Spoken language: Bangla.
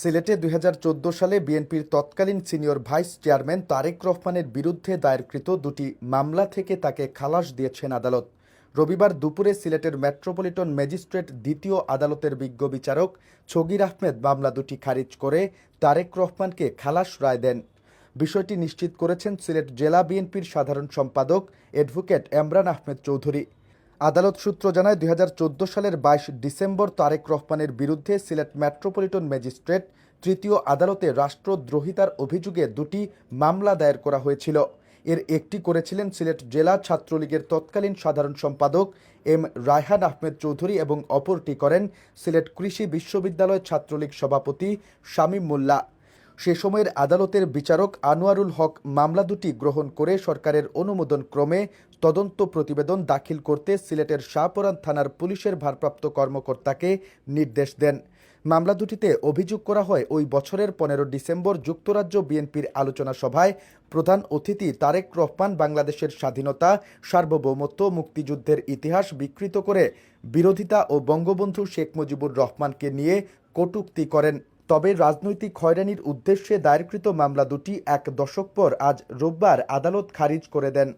সিলেটে দুই হাজার চৌদ্দ সালে বিএনপির তৎকালীন সিনিয়র ভাইস চেয়ারম্যান তারেক রহমানের বিরুদ্ধে দায়েরকৃত দুটি মামলা থেকে তাকে খালাস দিয়েছেন আদালত। রবিবার দুপুরে সিলেটের মেট্রোপলিটন ম্যাজিস্ট্রেট দ্বিতীয় আদালতের বিজ্ঞ বিচারক ছগির আহমেদ মামলা দুটি খারিজ করে তারেক রহমানকে খালাস রায় দেন। বিষয়টি নিশ্চিত করেছেন সিলেট জেলা বিএনপির সাধারণ সম্পাদক অ্যাডভোকেট এমরান আহমেদ চৌধুরী। আদালত সূত্র জানায় দু হাজার চৌদ্দ সালের বাইশ ডিসেম্বর তারেক রহমানের বিরুদ্ধে সিলেট মেট্রোপলিটন ম্যাজিস্ট্রেট তৃতীয় আদালতে রাষ্ট্রদ্রোহিতার অভিযোগে দুটি মামলা দায়ের করা হয়েছিল। এর একটি করেছিলেন সিলেট জেলা ছাত্রলীগের তৎকালীন সাধারণ সম্পাদক এম রায়হান আহমেদ চৌধুরী এবং অপরটি করেন সিলেট কৃষি বিশ্ববিদ্যালয় ছাত্রলীগ সভাপতি শামীম মোল্লা। সে সময়ের আদালতের বিচারক আনোয়ারুল হক মামলা দুটি গ্রহণ করে সরকারের অনুমোদন ক্রমে তদন্ত প্রতিবেদন দাখিল করতে সিলেটের শাহপরান থানার পুলিশের ভারপ্রাপ্ত কর্মকর্তাকে নির্দেশ দেন। মামলা দুটিতে অভিযোগ করা হয়, ওই বছরের পনেরো ডিসেম্বর যুক্তরাজ্য বিএনপির আলোচনা সভায় প্রধান অতিথি তারেক রহমান বাংলাদেশের স্বাধীনতা, সার্বভৌমত্ব, মুক্তিযুদ্ধের ইতিহাস বিকৃত করে বিরোধিতা ও বঙ্গবন্ধু শেখ মুজিবুর রহমানকে নিয়ে কটূক্তি করেন। তবে রাজনৈতিক হয়রানির উদ্দেশ্যে দায়েরকৃত মামলা দুটি এক দশক পর আজ রোববার আদালত খারিজ করে দেন।